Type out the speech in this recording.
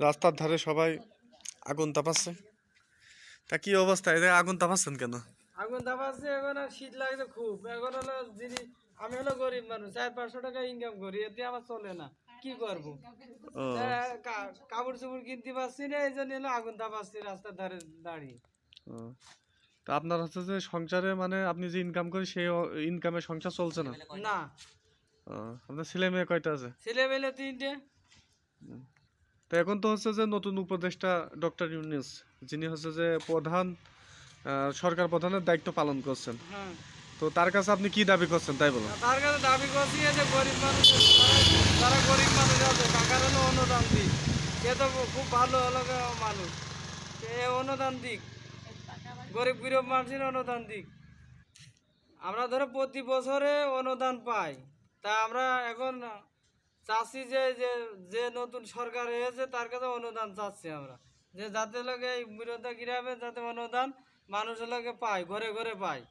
রাস্তার ধারে সবাই আগুন তাপাচ্ছে। তা কি অবস্থা? এদের আগুন তাপাচ্ছেন কেন? আগুন তাপাচ্ছে এখন আর শীত লাগছে খুব। এখন হলো যিনি আমি হলো গরিব মানুষ চার পাঁচশো টাকা ইনকাম করি এতে আমার চলে না। কি করব? কাপড় চোপড় কিনতে পারছি না এই জন্য হলো আগুন তাপাচ্ছি রাস্তার ধারে দাঁড়িয়ে। তা আপনার হচ্ছে যে সংসারে মানে আপনি যে ইনকাম করেন সেই ইনকামে সংসার চলছে না? না। আপনার ছেলে মেয়ে কয়টা আছে? ছেলে মেলে তিনটে তো এখন তো হচ্ছে যে নতুন উপদেষ্টা ডক্টর ইউনিস যিনি হচ্ছে যে প্রধান সরকার প্রধানের দায়িত্ব পালন করছেন। হ্যাঁ। তো তার কাছে আপনি কি দাবি করছেন তাই বলুন। তার কাছে দাবি করছি যে গরিব মানুষ যারা- যারা গরিব মানুষ আছে টাকার হলো অনুদান দিক। সে তো খুব ভালো হলো মানুষ। সে অনুদান দিক। গরিব গরিব মানুষের অনুদান দিক। আমরা ধরো প্রতি বছরে অনুদান পাই। তা আমরা এখন চাচ্ছি যে যে নতুন সরকার হয়েছে, তার কাছে অনুদান চাচ্ছি আমরা। যে যাতে লোকে এই বিরোধী গ্রামে যাতে অনুদান মানুষের লোকে পায়, ঘরে ঘরে পায়।